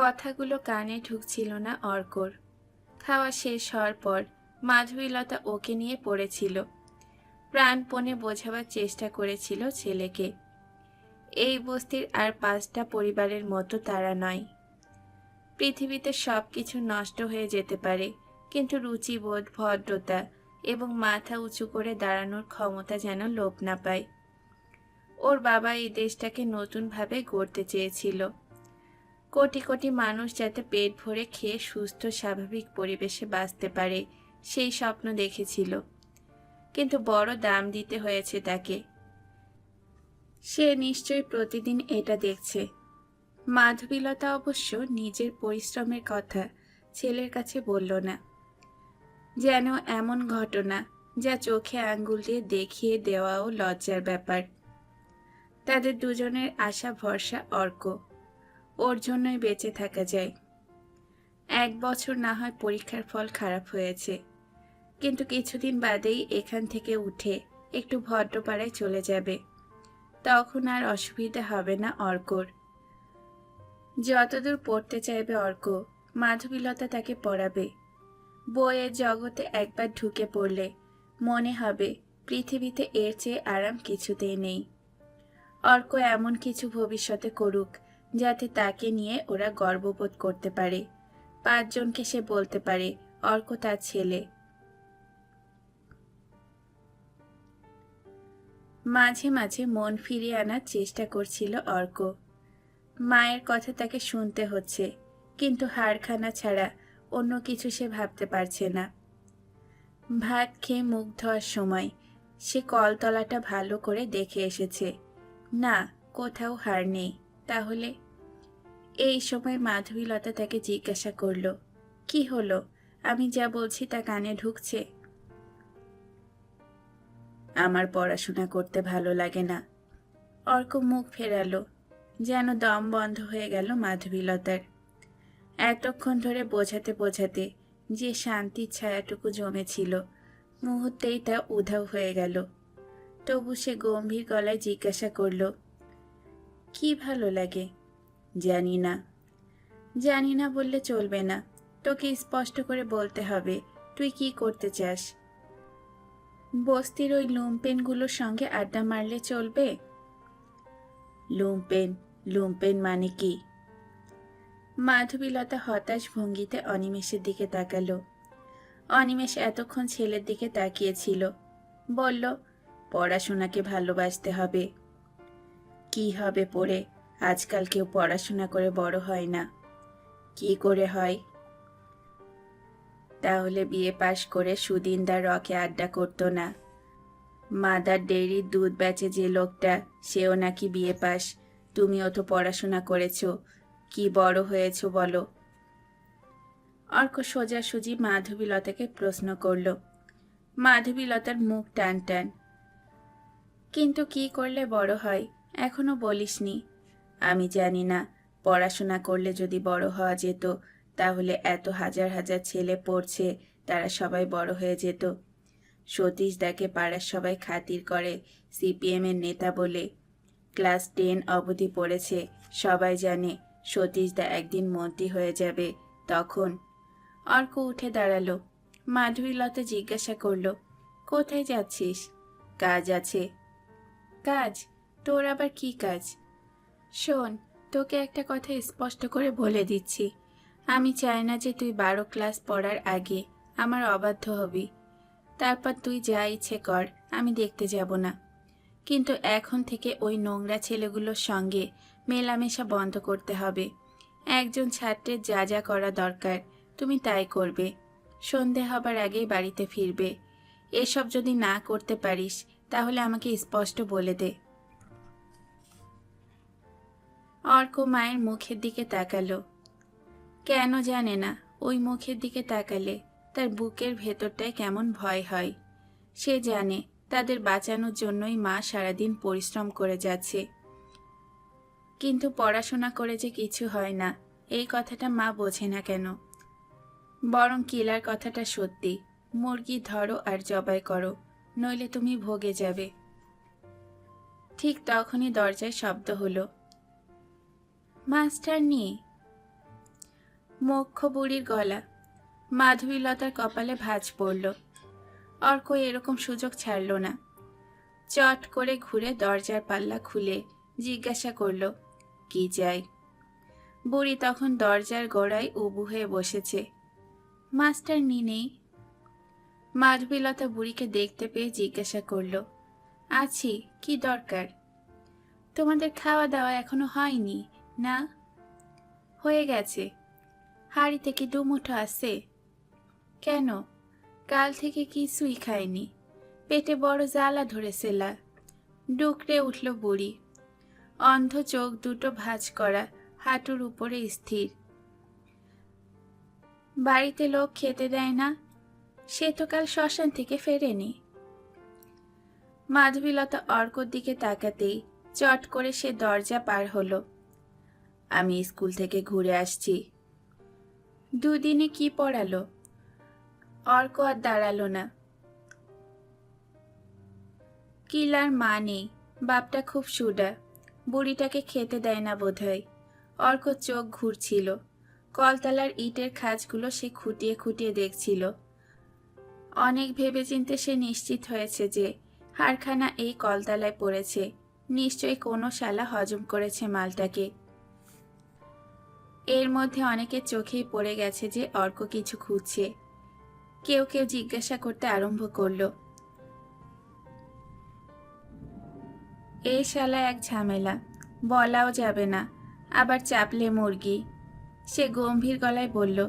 কথাগুলো কানে ঢুকছিল না অর্কর। খাওয়া শেষ হওয়ার পর মাধবীলতা ওকে নিয়ে পড়েছিল। প্রাণপণে বোঝাবার চেষ্টা করেছিল ছেলেকে। এই বস্তির আর পাঁচটা পরিবারের মতো তারা নয়। পৃথিবীতে সব কিছু নষ্ট হয়ে যেতে পারে, কিন্তু রুচিবোধ, ভদ্রতা এবং মাথা উঁচু করে দাঁড়ানোর ক্ষমতা যেন লোপ না পায়। ওর বাবা এই দেশটাকে নতুনভাবে গড়তে চেয়েছিল। কোটি কোটি মানুষ যাতে পেট ভরে খেয়ে সুস্থ, স্বাভাবিক পরিবেশে বাঁচতে পারে, সেই স্বপ্ন দেখেছিল। কিন্তু বড় দাম দিতে হয়েছে তাকে। সে নিশ্চয়ই প্রতিদিন এটা দেখছে। মাধবীলতা অবশ্য নিজের পরিশ্রমের কথা ছেলের কাছে বলল না। যেন এমন ঘটনা যা চোখে আঙ্গুল দিয়ে দেখিয়ে দেওয়াও লজ্জার ব্যাপার। তাদের দুজনের আশা ভরসা অর্ক। ওর জন্যই বেঁচে থাকা যায়। এক বছর না হয় পরীক্ষার ফল খারাপ হয়েছে। কিন্তু কিছুদিন বাদেই এখান থেকে উঠে একটু ভদ্রপাড়ায় চলে যাবে। তখন আর অসুবিধা হবে না অর্কর। যতদূর পড়তে চাইবে অর্ক, মাধবীলতা তাকে পড়াবে। বইয়ের জগতে একবার ঢুকে পড়লে মনে হবে পৃথিবীতে এর চেয়ে আরাম কিছুতেই নেই। অর্ক এমন কিছু ভবিষ্যতে করুক যাতে তাকে নিয়ে ওরা গর্ববোধ করতে পারে। পাঁচজনকে সে বলতে পারে, অর্ক তার ছেলে। মাঝে মাঝে মন ফিরিয়ে আনার চেষ্টা করছিল অর্ক। মায়ের কথা তাকে শুনতে হচ্ছে, কিন্তু হাড়খানা ছাড়া অন্য কিছু সে ভাবতে পারছে না। ভাত খেয়ে মুখ ধোয়ার সময় সে কলতলাটা ভালো করে দেখে এসেছে। না, কোথাও হার নেই। তাহলে? এই সময় মাধবীলতা তাকে জিজ্ঞাসা করল, কি হলো? আমি যা বলছি তা কানে ঢুকছে? আমার পড়াশোনা করতে ভালো লাগে না। অর্ক মুখ ফেরালো, যেন দম বন্ধ হয়ে গেল মাধবীলতার এতক্ষণ ধরে বোঝাতে বোঝাতে যে শান্তির ছায়াটুকু জমেছিল, মুহূর্তেই তা উধাও হয়ে গেল। তবু সে গম্ভীর গলায় জিজ্ঞাসা করল কি ভালো লাগে? জানি না। জানি না বললে চলবে না। তোকে স্পষ্ট করে বলতে হবে, তুই কি করতে চাস? বস্তির ওই লুমপেনগুলোর সঙ্গে আড্ডা মারলে চলবে? লুমপেন লুমপেন মানে কি? মাধবীলতা হতাশ ভঙ্গিতে অনিমেষের দিকে তাকালো। অনিমেষ এতক্ষণ ছেলের দিকে তাকিয়েছিল। বলল, পড়াশোনাকে ভালোবাসতে হবে। কি হবে পড়ে? আজকাল কেউ পড়াশোনা করে বড় হয় না। কি করে হয়? তাহলে বিয়ে পাশ করে সুদিনদার রকে আড্ডা করতো না। মাদার ডেইরির দুধ বেচে যে লোকটা, সেও নাকি বিয়ে পাস তুমিও তো পড়াশোনা করেছ। কি বড় হয়েছো বলো? অর্ক সোজাসুজি মাধবীলতাকে প্রশ্ন করল। মাধবীলতার মুখ টান টান কিন্তু কি করলে বড় হয়? এখনও বলিসনি। আমি জানি না, পড়াশোনা করলে যদি বড় হওয়া যেত, তাহলে এত হাজার হাজার ছেলে পড়ছে, তারা সবাই বড় হয়ে যেত। সতীশ দাকে পাড়ার সবাই খাতির করে সিপিএম এর নেতা বলে। ক্লাস টেন অবধি পড়েছে, সবাই জানে সতীশ দা একদিন মন্ত্রী হয়ে যাবে, তখন। অর্ক উঠে দাঁড়াল মাধবীলতা জিজ্ঞাসা করল, কোথায় যাচ্ছিস? কাজ আছে। কাজ? তোর আবার কি কাজ? শোন, তোকে একটা কথা স্পষ্ট করে বলে দিচ্ছি। আমি চাই না যে তুই বারো ক্লাস পড়ার আগে আমার অবাধ্য হবি। তারপর তুই যা ইচ্ছে কর, আমি দেখতে যাব না। কিন্তু এখন থেকে ওই নোংরা ছেলেগুলোর সঙ্গে মেলামেশা বন্ধ করতে হবে। একজন ছাত্রের যা যা করা দরকার, তুমি তাই করবে। সন্ধে হবার আগেই বাড়িতে ফিরবে। এসব যদি না করতে পারিস, তাহলে আমাকে স্পষ্ট বলে দে। অর্ক মায়ের মুখের দিকে তাকালো। কেন জানে না, ওই মুখের দিকে তাকালে তার বুকের ভেতরটায় কেমন ভয় হয়। সে জানে তাদের বাঁচানোর জন্যই মা সারাদিন পরিশ্রম করে যাচ্ছে। কিন্তু পড়াশোনা করে যে কিছু হয় না, এই কথাটা মা বোঝে না কেন? বরং কিলার কথাটা সত্যি, মুরগি ধরো আর জবাই করো, নইলে তুমি ভোগে যাবে। ঠিক তখনই দরজায় শব্দ হলো। মাস্টার নিয়ে। মুখ্য বুড়ির গলা। মাধবীলতার কপালে ভাঁজ পড়ল। অর্ক এরকম সুযোগ ছাড়ল না। চট করে ঘুরে দরজার পাল্লা খুলে জিজ্ঞাসা করল, কি চাই? বুড়ি তখন দরজার গোড়ায় উবু হয়ে বসেছে। মাস্টার নি নেই মাধবীলতা বুড়িকে দেখতে পেয়ে জিজ্ঞাসা করল, আছি, কি দরকার? তোমাদের খাওয়া দাওয়া এখনও হয়নি? না, হয়ে গেছে। হাড়ি থেকে দুমুঠো আছে। কেন? কাল থেকে কিছুই খায়নি পেটে বড় জ্বালা ধরেছেলা ডুকরে উঠল বুড়ি। অন্ধ চোখ দুটো ভাঁজ করা হাঁটুর উপরে স্থির। বাড়িতে লোক খেতে দেয় না। সে তো কাল শ্মশান থেকে ফেরেনি। মাধবীলতা অর্কর দিকে তাকাতেই চট করে সে দরজা পার হলো। আমি স্কুল থেকে ঘুরে আসছি। দুদিনে কি পড়ালো? অর্ক আর দাঁড়াল না। কিলার মা নেই, বাপটা খুব সুডা, বুড়িটাকে খেতে দেয় না বোধহয়। অর্ক চোখ ঘুরছিল। কলতলার ইটের খাঁজগুলো সে খুঁটিয়ে খুঁটিয়ে দেখছিল। অনেক ভেবেচিন্তে সে নিশ্চিত হয়েছে যে হারখানা এই কলতলায় পড়েছে। নিশ্চয়ই কোনো শালা হজম করেছে মালটাকে। এর মধ্যে অনেকের চোখেই পড়ে গেছে যে অর্ক কিছু খুঁজছে। কেউ কেউ জিজ্ঞাসা করতে আরম্ভ করল। এই শালা এক ঝামেলা, বলাও যাবে না, আবার চাপলে মুরগি। সে গম্ভীর গলায় বলল,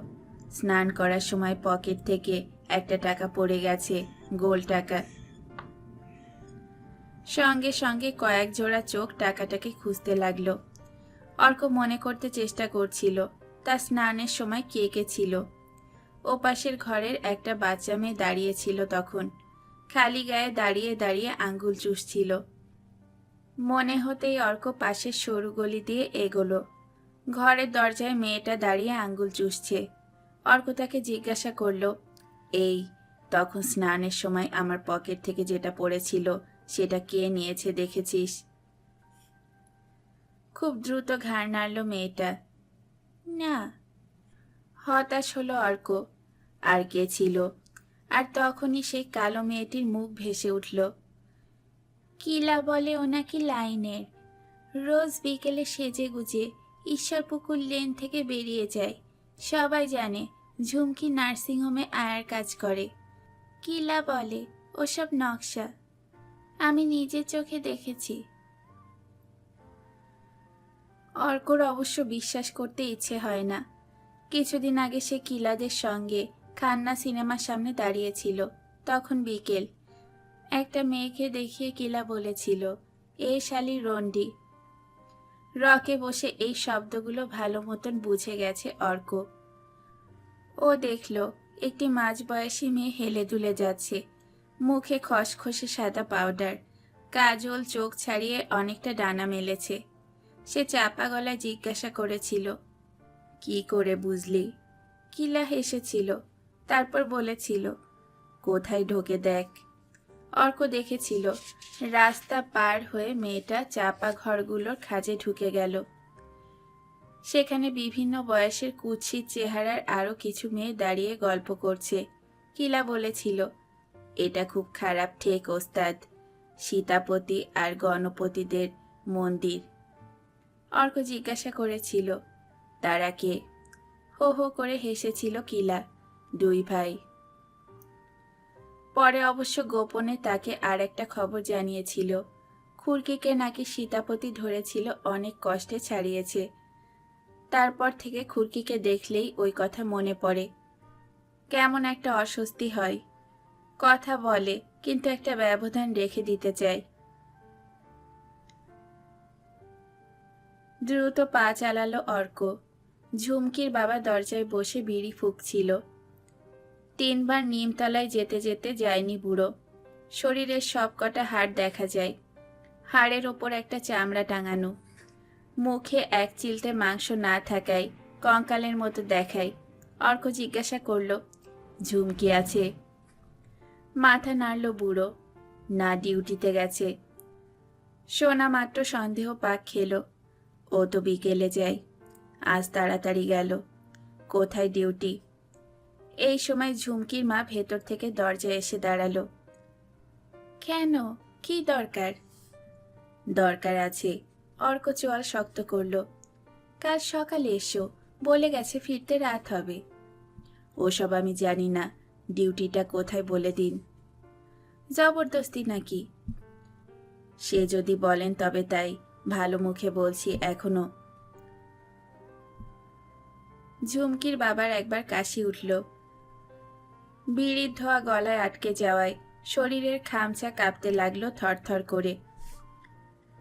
স্নান করার সময় পকেট থেকে একটা টাকা পড়ে গেছে, গোল টাকা। সঙ্গে সঙ্গে কয়েক জোড়া চোখ টাকাটাকে খুঁজতে লাগল। অর্ক মনে করতে চেষ্টা করছিল। তার স্নানের সময় কে কে ছিল। ওপাশের ঘরের একটা বাচ্চা মেয়ে দাঁড়িয়েছিল তখন। খালি গায়ে দাঁড়িয়ে দাঁড়িয়ে আঙ্গুল চুষছিল। মনে হতেই অর্ক পাশের সরু গলি দিয়ে এগোলো। ঘরের দরজায় মেয়েটা দাঁড়িয়ে আঙ্গুল চুষছে। অর্ক তাকে জিজ্ঞাসা করল, এই, তখন স্নানের সময় আমার পকেট থেকে যেটা পড়েছিল, সেটা কে নিয়েছে দেখেছিস? খুব দ্রুত ঘাড় নাড়ল মেয়েটা। না, হতাশ হলো অর্ক, আর কে ছিল? আর তখনই সেই কালো মেয়েটির মুখ ভেসে উঠল। কিলা বলে ও নাকি লাইনের। রোজ বিকেলে সেজে গুজে ঈশ্বরপুকুর লেন থেকে বেরিয়ে যায়। সবাই জানে ঝুমকি নার্সিংহোমে আয়ার কাজ করে। কিলা বলে, ওসব নকশা। আমি নিজের চোখে দেখেছি। অর্কর অবশ্য বিশ্বাস করতে ইচ্ছে হয় না। কিছুদিন আগে সে কিলাদের সঙ্গে খান্না সিনেমার সামনে দাঁড়িয়েছিল, তখন বিকেল। একটা মেয়েকে দেখিয়ে কিলা বলেছিল, এ শালি রন্ডি রকে বসে এই শব্দগুলো ভালো মতন বুঝে গেছে অর্ক। ও দেখল, একটি মাঝবয়সী মেয়ে হেলে দুলে যাচ্ছে। মুখে খসখসে সাদা পাউডার, কাজল চোখ ছাড়িয়ে অনেকটা ডানা মেলেছে। সে চাপা গলায় জিজ্ঞাসা করেছিল, কি করে বুঝলি? কিলা হেসেছিল, তারপর বলেছিল, কোথায় ঢোকে দেখ। অর্ক দেখেছিল, রাস্তা পার হয়ে মেয়েটা চাপা ঘরগুলোর খাজে ঢুকে গেল। সেখানে বিভিন্ন বয়সের কুৎসিত চেহারার আরও কিছু মেয়ে দাঁড়িয়ে গল্প করছে। কিলা বলেছিল, এটা খুব খারাপ ঠেক, ওস্তাদ। সীতাপতি আর গণপতিদের মন্দির। অর্ক জিজ্ঞাসা করেছিল। তারা কে? হো হো করে হেসেছিল কিলা, দুই ভাই। পরে অবশ্য গোপনে তাকে আর একটা খবর জানিয়েছিল। খুরকিকে নাকি সীতাপতি ধরেছিল, অনেক কষ্টে ছাড়িয়েছে। তারপর থেকে খুরকিকে দেখলেই ওই কথা মনে পড়ে। কেমন একটা অস্বস্তি হয়। কথা বলে, কিন্তু একটা ব্যবধান রেখে দিতে চায়। দ্রুত পা চালালো অর্ক। ঝুমকির বাবা দরজায় বসে বিড়ি ফুঁকছিল। তিনবার নিমতলায় যেতে যেতে যায়নি বুড়ো। শরীরের সব কটা হাড় দেখা যায়। হাড়ের ওপর একটা চামড়া টাঙানো। মুখে এক চিলতে মাংস না থাকায় কঙ্কালের মতো দেখায়। অর্ক জিজ্ঞাসা করল, ঝুমকি আছে? মাথা নাড়ল বুড়ো। না, ডিউটিতে গেছে। সোনা মাত্র সন্দেহ পাক খেলো। ও তো বিকেলে যায় আজ তাড়াতাড়ি গেল। কোথায় ডিউটি? এই সময় ঝুমকির মা ভেতর থেকে দরজায় এসে দাঁড়াল। কেন? কি দরকার? দরকার আছে। অর্ক চোয়াল শক্ত করল। কাল সকালে এসো, বলে গেছে ফিরতে রাত হবে। ওসব আমি জানি না, ডিউটিটা কোথায় বলে দিন। জবরদস্তি নাকি? সে যদি বলেন তবে তাই। ভালো মুখে বলছি এখনও। ঝুমকির বাবার একবার কাশি উঠল। বিড়ির ধোয়া গলায় আটকে যাওয়ায় শরীরের খামচা কাঁপতে লাগল থরথর করে।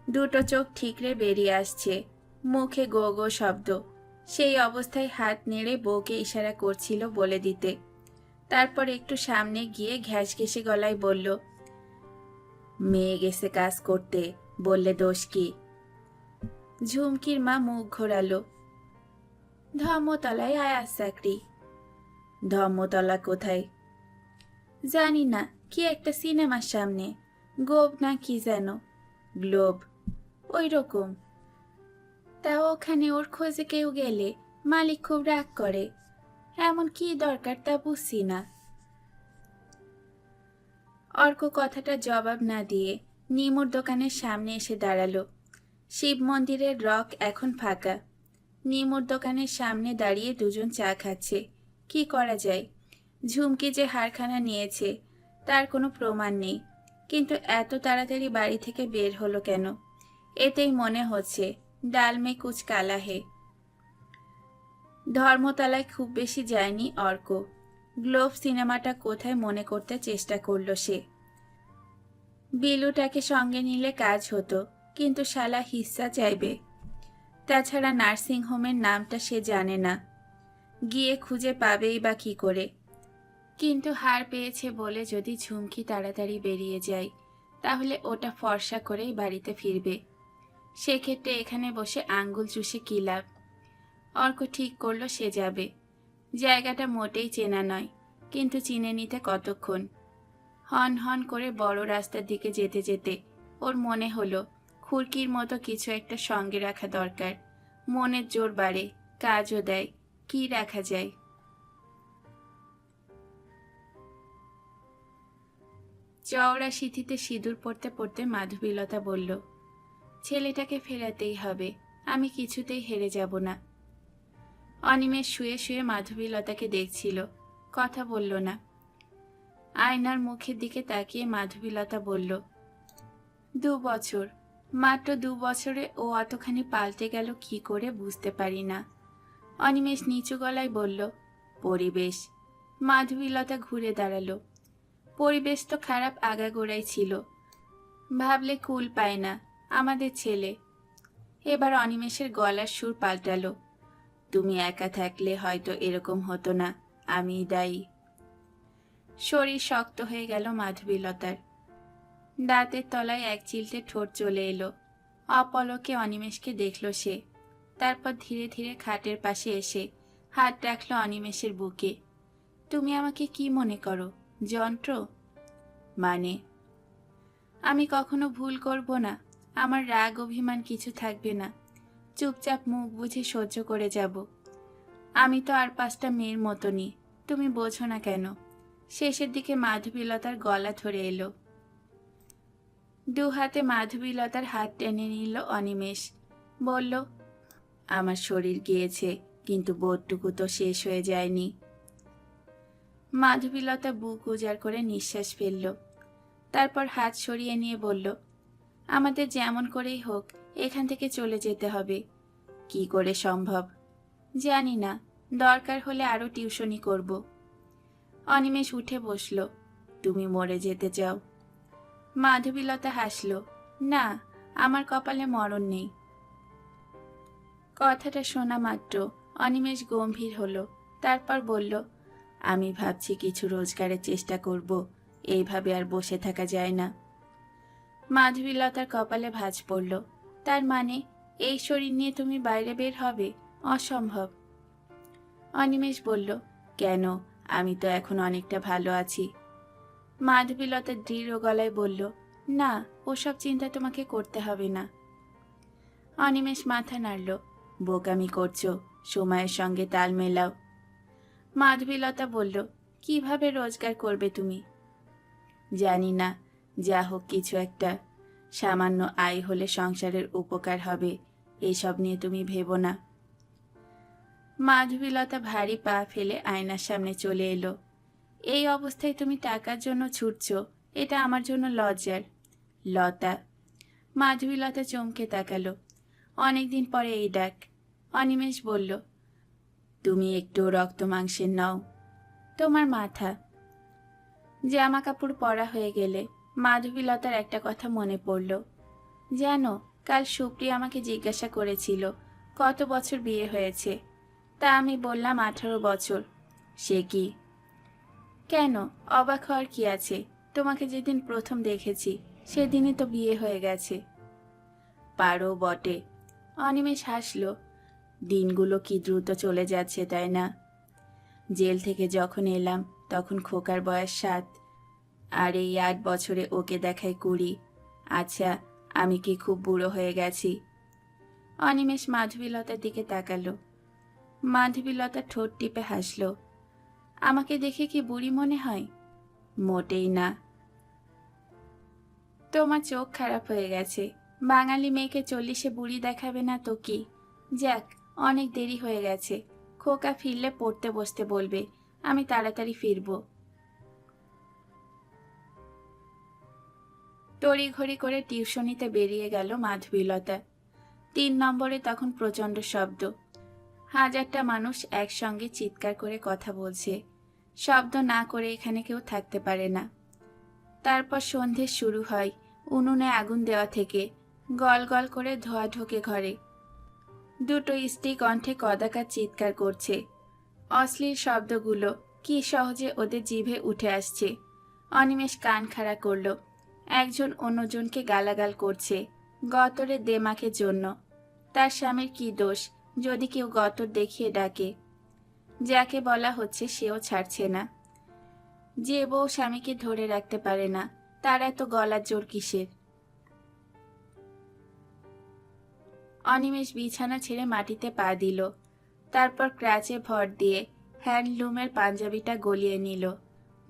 দুটো চোখ ঠিকরে বেরিয়ে আসছে, মুখে গো গো শব্দ। সেই অবস্থায় হাত নেড়ে বউকে ইশারা করছিল বলে দিতে। তারপর একটু সামনে গিয়ে ঘ্যাস ঘেসে গলায় বলল, মেয়ে গেছে কাজ করতে, বললে দোষ কি? ঝুমকির মা মুখ ঘোরালো। ধর্মতলায় আয়াস চাকরি। ধর্মতলা কোথায়? জানি না, কি একটা সিনেমার সামনে। গোব না কি যেন? গ্লোব। ওই রকম তা ওখানে ওর খোঁজে কেউ গেলে মালিক খুব রাগ করে। এমন কি দরকার তা বুঝছি না। অর্ক কথাটা জবাব না দিয়ে নিমুর দোকানের সামনে এসে দাঁড়াল। শিব মন্দিরের রক এখন ফাঁকা। নিমুর দোকানের সামনে দাঁড়িয়ে দুজন চা খাচ্ছে। কি করা যায়? ঝুমকি যে হারখানা নিয়েছে, তার কোনো প্রমাণ নেই। কিন্তু এত তাড়াতাড়ি বাড়ি থেকে বের হলো কেন? এতেই মনে হচ্ছে, ডাল মে কুচ কালা হে। ধর্মতলায় খুব বেশি যায়নি অর্ক। গ্লোভ সিনেমাটা কোথায় মনে করতে চেষ্টা করল সে। বিলুটাকে সঙ্গে নিলে কাজ হতো। কিন্তু শালা হিস্সা চাইবে। তাছাড়া নার্সিং হোমের নামটা সে জানে না। গিয়ে খুঁজে পাবেই বা কি করে। কিন্তু হার পেয়েছে বলে যদি ঝুমকি তাড়াতাড়ি বেরিয়ে যায়, তাহলে ওটা ফর্সা করেই বাড়িতে ফিরবে। সেক্ষেত্রে এখানে বসে আঙ্গুল চুষে কি লাভ? অর্ক ঠিক করল, সে যাবে। জায়গাটা মোটেই চেনা নয়, কিন্তু চিনে নিতে কতক্ষণ? হন হন করে বড় রাস্তার দিকে যেতে যেতে ওর মনে হলো খুরকির মতো কিছু একটা সঙ্গে রাখা দরকার। মনের জোর বাড়ে, কাজও দেয়, কি রাখা যায়? চওড়া সিথিতে সিঁদুর পড়তে পড়তে মাধবীলতা বলল, ছেলেটাকে ফেরাতেই হবে, আমি কিছুতেই হেরে যাব না। অনিমেষ শুয়ে শুয়ে মাধবীলতাকে দেখছিল, কথা বলল না। আয়নার মুখের দিকে তাকিয়ে মাধবীলতা বলল, দু বছর মাত্র দু বছরে ও অতখানি পাল্টে গেল কি করে বুঝতে পারি না। অনিমেষ নিচু গলায় বলল, পরিবেশ। মাধবীলতা ঘুরে দাঁড়াল। পরিবেশ তো খারাপ আগাগোড়াই ছিল। ভাবলে কুল পায় না, আমাদের ছেলে। এবার অনিমেষের গলার সুর পাল্টালো, তুমি একা থাকলে হয়তো এরকম হতো না আমি দায়ী। শরীর শক্ত হয়ে গেল মাধবীলতার। দাঁতের তলায় এক চিলতে ঠোঁট চলে এলো। অপলকে অনিমেষকে দেখল সে। তারপর ধীরে ধীরে খাটের পাশে এসে হাত রাখল অনিমেষের বুকে। তুমি আমাকে কি মনে করো? যন্ত্র? মানে? আমি কখনো ভুল করব না। আমার রাগ, অভিমান কিছু থাকবে না। চুপচাপ মুখ বুঝে সহ্য করে যাব। আমি তো আর পাঁচটা মেয়ের মতনই। তুমি বোঝো না কেন? শেষের দিকে মাধবীলতার গলা ধরে এলো। দু হাতে মাধবীলতার হাত টেনে নিল অনিমেষ। বলল, আমার শরীর গিয়েছে, কিন্তু বোধটুকু তো শেষ হয়ে যায়নি। মাধবীলতা বুক উজাড় করে নিঃশ্বাস ফেলল। তারপর হাত সরিয়ে নিয়ে বলল, আমাদের যেমন করেই হোক, এখান থেকে চলে যেতে হবে। কি করে সম্ভব? জানি না, দরকার হলে আরও টিউশনি করব। অনিমেষ উঠে বসল, তুমি মরে যেতে চাও। মাধবীলতা হাসল, না, আমার কপালে মরণ নেই। কথাটা শোনা মাত্র অনিমেষ গম্ভীর হলো, তারপর বলল, আমি ভাবছি কিছু রোজগারের চেষ্টা করব, এইভাবে আর বসে থাকা যায় না। মাধবীলতার কপালে ভাঁজ পড়ল, তার মানে এই শরীর নিয়ে তুমি বাইরে বের হবে? অসম্ভব। অনিমেষ বলল, কেন? আমি তো এখন অনেকটা ভালো আছি। মাধবীলতা দৃঢ় গলায় বলল, না, ওসব চিন্তা তোমাকে করতে হবে না। অনিমেষ মাথা নাড়ল, বোকামি করছ, সময়ের সঙ্গে তাল মেলাও। মাধবীলতা বলল, কীভাবে রোজগার করবে তুমি? জানি না, যা হোক কিছু একটা। সামান্য আয় হলে সংসারের উপকার হবে, এসব নিয়ে তুমি ভেবো না। মাধবীলতা ভারী পা ফেলে আয়নার সামনে চলে এলো। এই অবস্থায় তুমি টাকার জন্য ছুটছ, এটা আমার জন্য লজ্জার। লতা। মাধবীলতা চমকে তাকালো। অনেকদিন পরে এই ডাক। অনিমেষ বলল, তুমি একটু রক্ত মাংসের নাও। তোমার মাথা। জামা কাপড় পরা হয়ে গেলে মাধবীলতার একটা কথা মনে পড়ল। জানো, কাল সুপ্রিয়া আমাকে জিজ্ঞাসা করেছিল, কত বছর বিয়ে হয়েছে? তা আমি বললাম আঠারো বছর। সে কি কেন? অবাক হওয়ার কি আছে? তোমাকে যেদিন প্রথম দেখেছি, সেদিনই তো বিয়ে হয়ে গেছে। পারো বটে। অনিমেষ হাসল, দিনগুলো কি দ্রুত চলে যাচ্ছে, তাই না? জেল থেকে যখন এলাম, তখন খোকার বয়স সাত। আর এই আট বছরে ওকে দেখায় কুড়ি। আচ্ছা আমি কি খুব বুড়ো হয়ে গেছি? অনিমেষ মাধবীলতার দিকে তাকালো। মাধবীলতা ঠোঁট টিপে হাসল আমাকে দেখে কি বুড়ি মনে হয়? মোটেই না। তোমার চোখ খারাপ হয়ে গেছে। বাঙালি মেয়েকে চল্লিশে বুড়ি দেখাবে না তো কি? যাক, অনেক দেরি হয়ে গেছে। খোকা ফিরলে পড়তে বসতে বলবে, আমি তাড়াতাড়ি ফিরবো। তড়িঘড়ি করে টিউশনিতে বেরিয়ে গেল মাধবীলতা। তিন নম্বরে তখন প্রচণ্ড শব্দ। হাজারটা মানুষ একসঙ্গে চিৎকার করে কথা বলছে। শব্দ না করে এখানে কেউ থাকতে পারে না। তারপর সন্ধে শুরু হয় উনুনে আগুন দেওয়া থেকে। গল গল করে ধোয়া ঢোকে ঘরে। দুটো স্ত্রী কণ্ঠে কদাকার চিৎকার করছে। অশ্লীল শব্দগুলো কি সহজে ওদের জিভে উঠে আসছে। অনিমেষ কান খাড়া করল। একজন অন্যজনকে গালাগাল করছে গতরের দেমাকের জন্য। তার স্বামীর কি দোষ? যদি কেউ গতর দেখিয়ে ডাকে। যাকে বলা হচ্ছে সেও ছাড়ছে না। যে বউ স্বামীকে ধরে রাখতে পারে না, তার এত গলার জোর কিসের? অনিমেষ বিছানা ছেড়ে মাটিতে পা দিল। তারপর ক্রাচে ভর দিয়ে হ্যান্ডলুমের পাঞ্জাবিটা গলিয়ে নিল।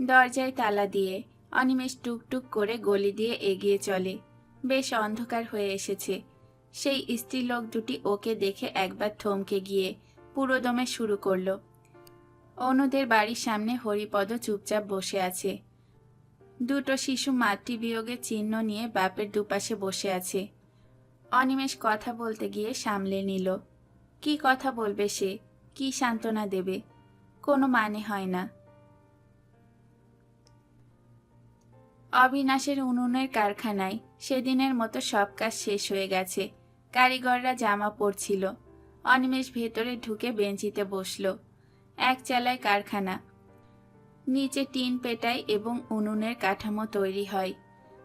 দরজায় তালা দিয়ে অনিমেষ টুকটুক করে গলি দিয়ে এগিয়ে চলে। বেশ অন্ধকার হয়ে এসেছে। সেই স্ত্রীলোক দুটি ওকে দেখে একবার থমকে গিয়ে পুরোদমে শুরু করল। অনুদের বাড়ির সামনে হরিপদ চুপচাপ বসে আছে। দুটো শিশু মাতৃবিয়োগের চিহ্ন নিয়ে বাপের দুপাশে বসে আছে। অনিমেষ কথা বলতে গিয়ে সামলে নিল। কি কথা বলবে সে? কি সান্ত্বনা দেবে? কোনো মানে হয় না। অবিনাশের উনুনের কারখানায় সেদিনের মতো সব কাজ শেষ হয়ে গেছে। কারিগররা জামা পরছিল। অনিমেষ ভেতরে ঢুকে বেঞ্চিতে বসল। এক চালায় কারখানা। নিচে টিন পেটাই এবং উনুনের কাঠামো তৈরি হয়।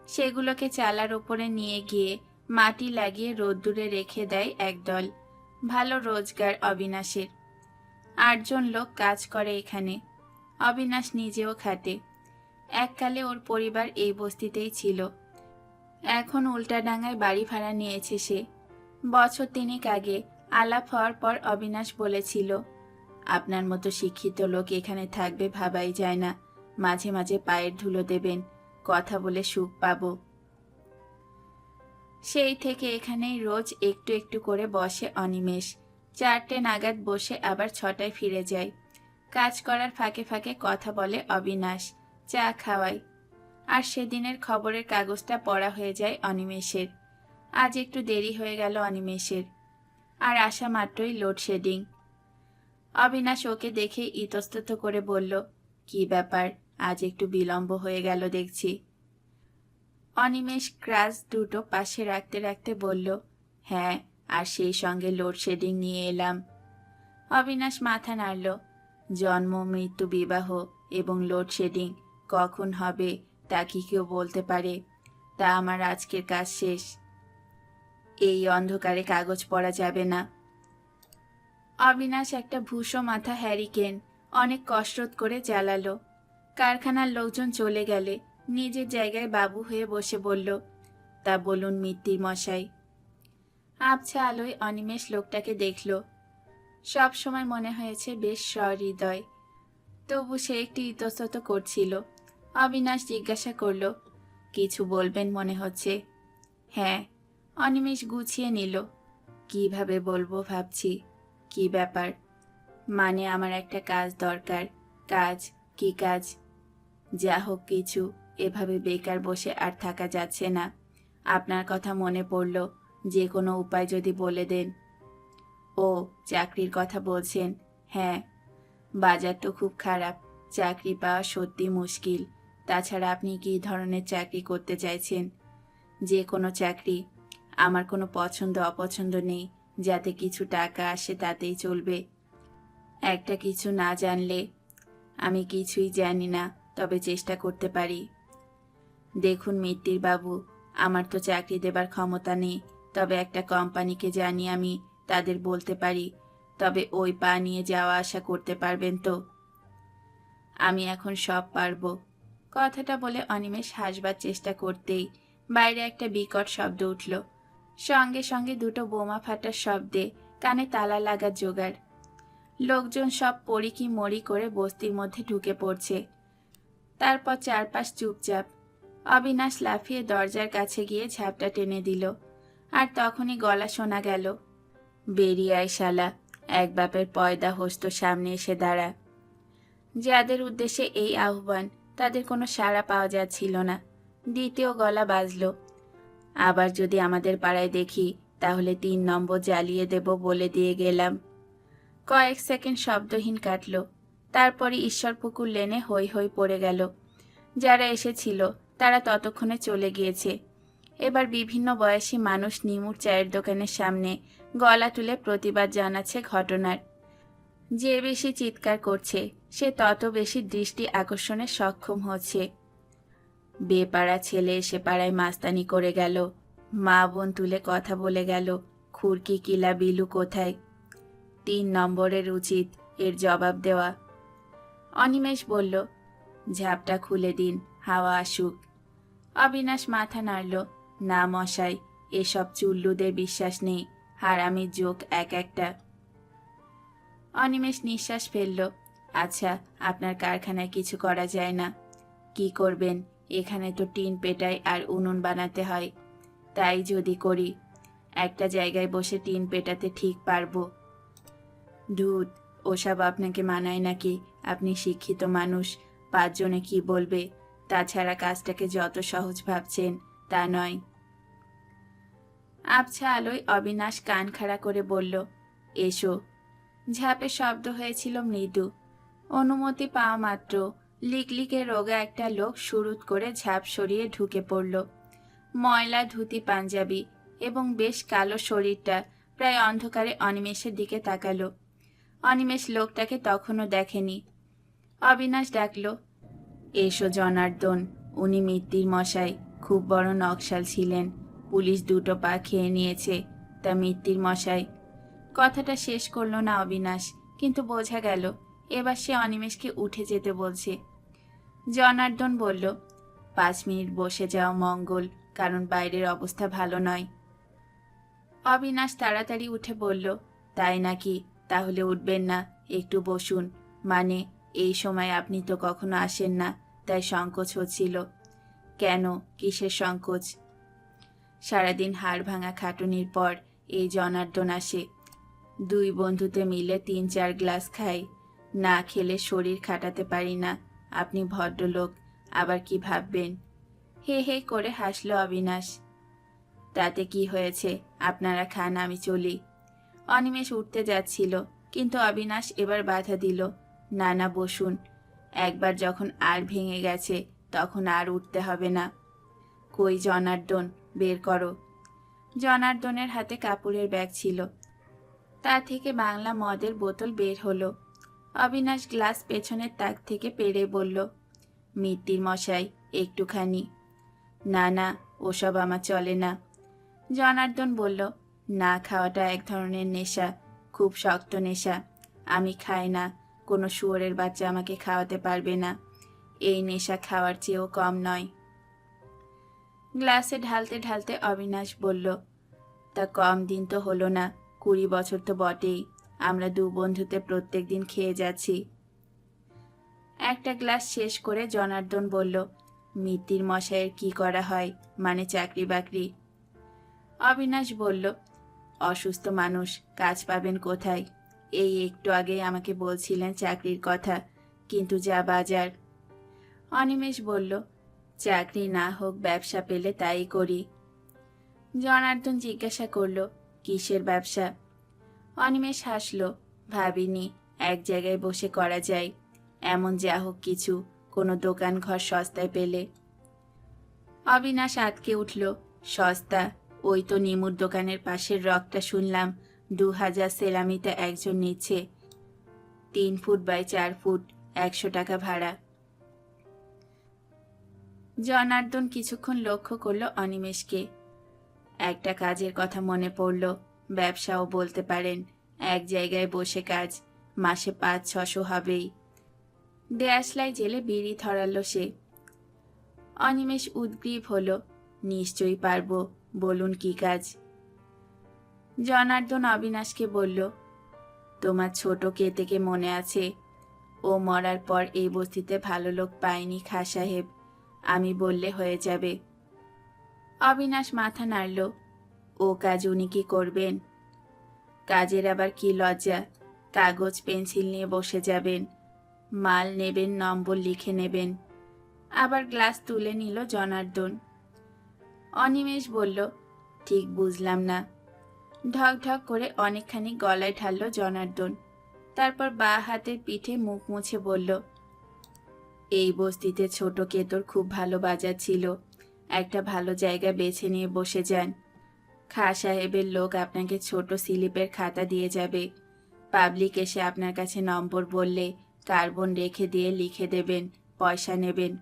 সেগুলোকে চালার ওপরে নিয়ে গিয়ে মাটি লাগিয়ে রোদ্দুরে রেখে দেয় একদল ভালো রোজগার অবিনাশের। আটজন লোক কাজ করে এখানে। অবিনাশ নিজেও খাটে। এককালে ওর পরিবার এই বস্তিতেই ছিল। এখন উল্টাডাঙ্গায় বাড়ি ভাড়া নিয়েছে সে। বছর তিনেক আগে আলাপ হওয়ার পর অবিনাশ বলেছিল আপনার মতো শিক্ষিত লোক এখানে থাকবে ভাবাই যায় না। মাঝে মাঝে পায়ের ধুলো দেবেন, কথা বলে সুখ পাব। সেই থেকে এখানেই রোজ একটু একটু করে বসে অনিমেষ। চারটে নাগাদ বসে আবার ছটায় ফিরে যায়। কাজ করার ফাঁকে ফাঁকে কথা বলে অবিনাশ, চা খাওয়াই আর সেদিনের খবরের কাগজটা পড়া হয়ে যায় অনিমেষের। আজ একটু দেরি হয়ে গেল অনিমেষের। আর আসা মাত্রই লোডশেডিং অবিনাশ ওকে দেখে ইতস্তত করে বলল, কি ব্যাপার? আজ একটু বিলম্ব হয়ে গেল দেখছি। অনিমেষ ক্রাস দুটো পাশে রাখতে রাখতে বলল হ্যাঁ আর সেই সঙ্গে লোডশেডিং নিয়ে এলাম। অবিনাশ মাথা নাড়ল, জন্ম, মৃত্যু, বিবাহ এবং লোডশেডিং কখন হবে তা কি কেউ বলতে পারে? তা আমার আজকের কাজ শেষ। এই অন্ধকারে কাগজ পড়া যাবে না। অবিনাশ একটা ভূষো মাথা হ্যারিকেন অনেক কসরত করে জ্বালালো। কারখানার লোকজন চলে গেলে নিজের জায়গায় বাবু হয়ে বসে বলল, তা বলুন মিত্তির মশাই। আবছা আলোয় অনিমেষ লোকটাকে দেখল। সব সময় মনে হয়েছে বেশ সহৃদয়। তবু সে একটি ইতস্তত করছিল। অবিনাশ জিজ্ঞাসা করল, কিছু বলবেন মনে হচ্ছে? হ্যাঁ। অনিমেষ গুছিয়ে নিল, কীভাবে বলব ভাবছি। কি ব্যাপার? মানে আমার একটা কাজ দরকার। কাজ, কি কাজ? যা হোক কিছু, এভাবে বেকার বসে আর থাকা যাচ্ছে না। আপনার কথা মনে পড়ল, যে কোনো উপায় যদি বলে দেন। ও, চাকরির কথা বলছেন। হ্যাঁ। বাজার তো খুব খারাপ, চাকরি পাওয়া সত্যি মুশকিল। তাছাড়া আপনি কী ধরনের চাকরি করতে চাইছেন? যে কোনো চাকরি। আমার কোনো পছন্দ অপছন্দ নেই। যাতে কিছু টাকা আসে তাতেই চলবে। একটা কিছু না জানলে আমি কিছুই জানি না, তবে চেষ্টা করতে পারি। দেখুন মিত্তির বাবু, আমার তো চাকরি দেবার ক্ষমতা নেই, তবে একটা কোম্পানিকে জানি আমি, তাদের বলতে পারি, তবে ওই পা নিয়ে যাওয়া আসা করতে পারবেন তো। আমি এখন সব পারব। কথাটা বলে অনিমেষ হাসবার চেষ্টা করতেই বাইরে একটা বিকট শব্দ উঠল। সঙ্গে সঙ্গে দুটো বোমা ফাটার শব্দে কানে তালা লাগার জোগাড়। লোকজন সব পড়ি কি মরি করে বস্তির মধ্যে ঢুকে পড়ছে। তারপর চারপাশ চুপচাপ। অবিনাশ লাফিয়ে দরজার কাছে গিয়ে ঝাপটা টেনে দিল। আর তখনই গলা শোনা গেল, বেরিয়ে আয় শালা, এক বাপের পয়দা হস্ত সামনে এসে দাঁড়া। যাদের উদ্দেশ্যে এই আহ্বান, তাদের কোনো সাড়া পাওয়া যাচ্ছিল না। দ্বিতীয় গলা বাজলো আবার যদি আমাদের পাড়ায় দেখি, তাহলে তিন নম্বর জ্বালিয়ে দেব বলে দিয়ে গেলাম। কয়েক সেকেন্ড শব্দহীন কাটলো। তারপরে ঈশ্বরপুকুর লেনে হই হই পড়ে গেল। যারা এসেছিল, তারা ততক্ষণে চলে গিয়েছে। এবার বিভিন্ন বয়সী মানুষ নিমুর চায়ের দোকানের সামনে গলা তুলে প্রতিবাদ জানাচ্ছে ঘটনার। যে বেশি চিৎকার করছে, সে তত বেশি দৃষ্টি আকর্ষণে সক্ষম হচ্ছে। বেপাড়া ছেলে এসে পাড়ায় মাস্তানি করে গেল। মা বোন তুলে কথা বলে গেল, খুরকি কিলা বিলু কোথায়? তিন নম্বরের উচিত এর জবাব দেওয়া। অনিমেষ বলল, ঝাপটা খুলে দিন, হাওয়া আসুক। অবিনাশ মাথা নাড়ল, না মশাই, এসব চুল্লুদের বিশ্বাস নেই হারামির যোগ এক একটা। অনিমেষ নিঃশ্বাস ফেলল আচ্ছা আপনার কারখানায় কিছু করা যায় না, কি করবেন? এখানে তো টিন পেটাই আর উনুন বানাতে হয়। তাই যদি করি, একটা জায়গায় বসে টিন পেটাতে ঠিক পারব। ধুত ওসব আপনাকে মানায় নাকি? আপনি শিক্ষিত মানুষ, পাঁচজনে কি বলবে? তাছাড়া কাজটাকে যত সহজ ভাবছেন, তা নয়। আবছা আলোয় অবিনাশ কান খাড়া করে বলল, এসো। ঝাপে শব্দ হয়েছিল মৃদু। অনুমতি পাওয়া মাত্র লিকলিকে রোগা একটা লোক সুরুত করে ঝাঁপ সরিয়ে ঢুকে পড়ল। ময়লা, ধুতি, পাঞ্জাবি এবং বেশ কালো শরীরটা প্রায় অন্ধকারে অনিমেষের দিকে তাকালো। অনিমেষ লোকটাকে তখনও দেখেনি। অবিনাশ ডাকল, এসো জনার্দন, উনি মিত্তির মশাই, খুব বড় নকশাল ছিলেন। পুলিশ দুটো পা খেয়ে নিয়েছে, তা মিত্তির মশাই। কথাটা শেষ করল না অবিনাশ, কিন্তু বোঝা গেল এবার সে অনিমেষকে উঠে যেতে বলছে। জনার্দন বলল, পাঁচ মিনিট বসে যাও মঙ্গল, কারণ বাইরের অবস্থা ভালো নয়। অবিনাশ তাড়াতাড়ি উঠে বলল, তাই নাকি? তাহলে উঠবেন না, একটু বসুন। মানে এই সময় আপনি তো কখনো আসেন না, তাই সংকোচ হচ্ছিল। কেন? কিসের সংকোচ? সারাদিন হাড় ভাঙা খাটুনির পর এই জনার্দন আসে। দুই বন্ধুতে মিলে তিন চার গ্লাস খাই না খেলে শরীর খাটাতে পারি না। আপনি ভদ্রলোক, আবার কি ভাববেন? হে হে করে হাসলো অবিনাশ। তাতে কি হয়েছে? আপনারা খান, আমি চলি। অনিমেষ উঠতে যাচ্ছিল, কিন্তু অবিনাশ এবার বাধা দিল না না বসুন। একবার যখন আর ভেঙে গেছে, তখন আর উঠতে হবে না। কই জনার্দন, বের করো। জনার্দনের হাতে কাপড়ের ব্যাগ ছিল। তা থেকে বাংলা মদের বোতল বের হলো। অবিনাশ গ্লাস পেছনের তাক থেকে পেরে বলল মিত্তির মশাই, একটুখানি। না না, ওসব আমার চলে না। জনার্দন বলল, না খাওয়াটা এক ধরনের নেশা, খুব শক্ত নেশা। আমি খাই না, কোনো শুয়োরের বাচ্চা আমাকে খাওয়াতে পারবে না। এই নেশা খাওয়ার চেয়েও কম নয়। গ্লাসে ঢালতে ঢালতে অবিনাশ বলল, তা কম দিন তো হলো না, কুড়ি বছর তো বটেই। আমরা দু বন্ধুতে প্রত্যেক দিন খেয়ে যাচ্ছি। একটা গ্লাস শেষ করে জনার্দন বলল মিত্তির মশাইয়ের কি করা হয়? মানে চাকরি বাকরি? অবিনাশ বলল, অসুস্থ মানুষ, কাজ পাবেন কোথায়? এই একটু আগে আমাকে বলছিলেন চাকরির কথা, কিন্তু যা বাজার। অনিমেষ বলল, চাকরি না হোক, ব্যবসা পেলে তাই করি। জনার্দন জিজ্ঞাসা করল, কিসের ব্যবসা? অনিমেষ হাসল, ভাবিনি, এক জায়গায় বসে করা যায়। এমন যা হোক কিছু, কোনো দোকান ঘর সস্তায় পেলে। অবিনাশ আটকে উঠল, সস্তা, ওই তো নিমুর দোকানের পাশের রকটা শুনলাম, দু হাজার সেলামিতে একজন নিচ্ছে। তিন ফুট বাই চার ফুট, একশো টাকা ভাড়া। জনার্দন কিছুক্ষণ লক্ষ্য করল অনিমেষকে। একটা কাজের কথা মনে পড়ল ব্যবসাও বলতে পারেন। এক জায়গায় বসে কাজ, মাসে পাঁচ, ছশো হবেই। দেয়াশলাই জেলে বিড়ি ধরালো সে। অনিমেষ উদ্গ্রীব হলো, নিশ্চয়ই পারব, বলুন কি কাজ? জনার্দন অবিনাশকে বলল, তোমার ছোট কে থেকে মনে আছে? ও মরার পর এই বস্তিতে ভালো লোক পায়নি খা সাহেব, আমি বললে হয়ে যাবে। অবিনাশ মাথা নাড়ল ও কাজ উনি কি করবেন? কাজের আবার কি লজ্জা? কাগজ, পেন্সিল নিয়ে বসে যাবেন। মাল নেবেন, নম্বর লিখে নেবেন। আবার গ্লাস তুলে নিল জনার্দন। অনিমেষ বলল, ঠিক বুঝলাম না। ঢক ঢক করে অনেকখানি গলায় ঢালল জনার্দন। তারপর বা হাতের পিঠে মুখ মুছে বলল, এই বস্তিতে ছোট কেতর খুব ভালো বাজার ছিল। একটা ভালো জায়গা বেছে নিয়ে বসে যান। খা সাহেবের লোক আপনাকে ছোট স্লিপের খাতা দিয়ে যাবে। পাবলিক এসে আপনার কাছে নম্বর বললে কার্বন রেখে দিয়ে লিখে দেবেন, পয়সা নেবেন।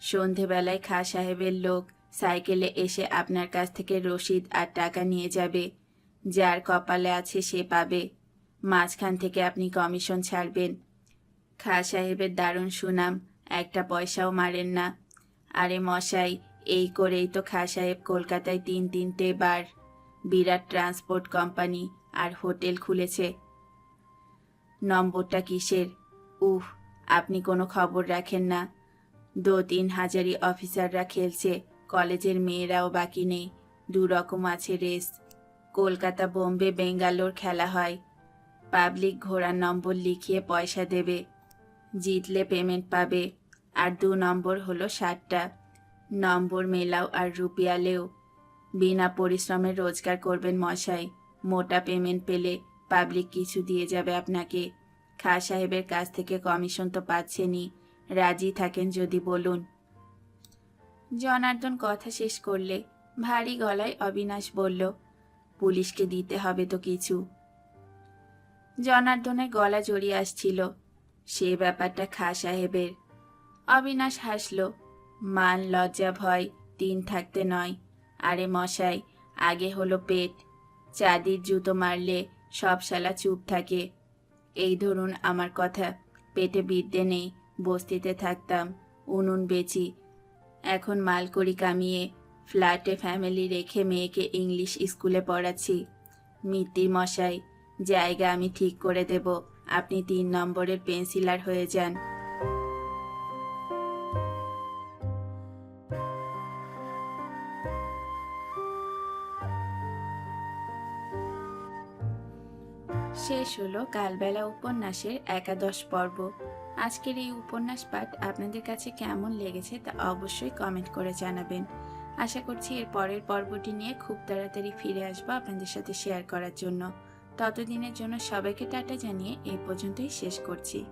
সন্ধেবেলায় খা সাহেবের লোক সাইকেলে এসে আপনার কাছ থেকে রসিদ আর টাকা নিয়ে যাবে। যার কপালে আছে সে পাবে। মাঝখান থেকে আপনি কমিশন ছাড়বেন। খা সাহেবের দারুণ সুনাম, একটা পয়সাও মারেন না। আরে মশাই এই করেই তো খা সাহেব কলকাতায় তিন তিনটে বার বিরাট ট্রান্সপোর্ট কোম্পানি আর হোটেল খুলেছে। নম্বরটা কিসের? উহ আপনি কোনো খবর রাখেন না। দু তিন হাজারি অফিসাররা খেলছে, কলেজের মেয়েরাও বাকি নেই, দু রকম আছে রেস। কলকাতা, বোম্বে, বেঙ্গালোর খেলা হয়। পাবলিক ঘোড়ার নম্বর লিখিয়ে পয়সা দেবে। জিতলে পেমেন্ট পাবে, আর দু নম্বর হলো ষাটটা। নম্বর মেলাও আর রুপিয়ালেও। বিনা পরিশ্রমে রোজগার করবেন মশাই। মোটা পেমেন্ট পেলে পাবলিক কিছু দিয়ে যাবে আপনাকে। খা সাহেবের কাছ থেকে কমিশন তো পাচ্ছেনই। রাজি থাকেন যদি বলুন। জনার্দন কথা শেষ করলে ভারী গলায় অবিনাশ বলল, পুলিশকে দিতে হবে তো কিছু। জনার্দনের গলা জড়িয়ে আসছিল, সে ব্যাপারটা খা সাহেবের। অবিনাশ হাসল মান লজ্জা ভয় তিন থাকতে নয়। আরে মশাই, আগে হলো পেট। চাঁদির জুতো মারলে সব শালা চুপ থাকে। এই ধরুন আমার কথা। পেটে বিদ্যে নেই, বস্তিতে থাকতাম, উনুন বেচি। এখন মালকড়ি কামিয়ে ফ্ল্যাটে ফ্যামিলি রেখে মেয়েকে ইংলিশ স্কুলে পড়াচ্ছি। মিত্তি মশাই, জায়গা আমি ঠিক করে দেব। আপনি তিন নম্বরের পেন্সিলার হয়ে যান। হলো কালবেলা উপন্যাসের একাদশ পর্ব। আজকের এই উপন্যাস পাঠ আপনাদের কাছে কেমন লেগেছে তা অবশ্যই কমেন্ট করে জানাবেন। আশা করছি এর পরের পর্বটি নিয়ে খুব তাড়াতাড়ি ফিরে আসব আপনাদের সাথে শেয়ার করার জন্য। ততদিনের জন্য সবাইকে টাটা জানিয়ে এই পর্যন্তই শেষ করছি।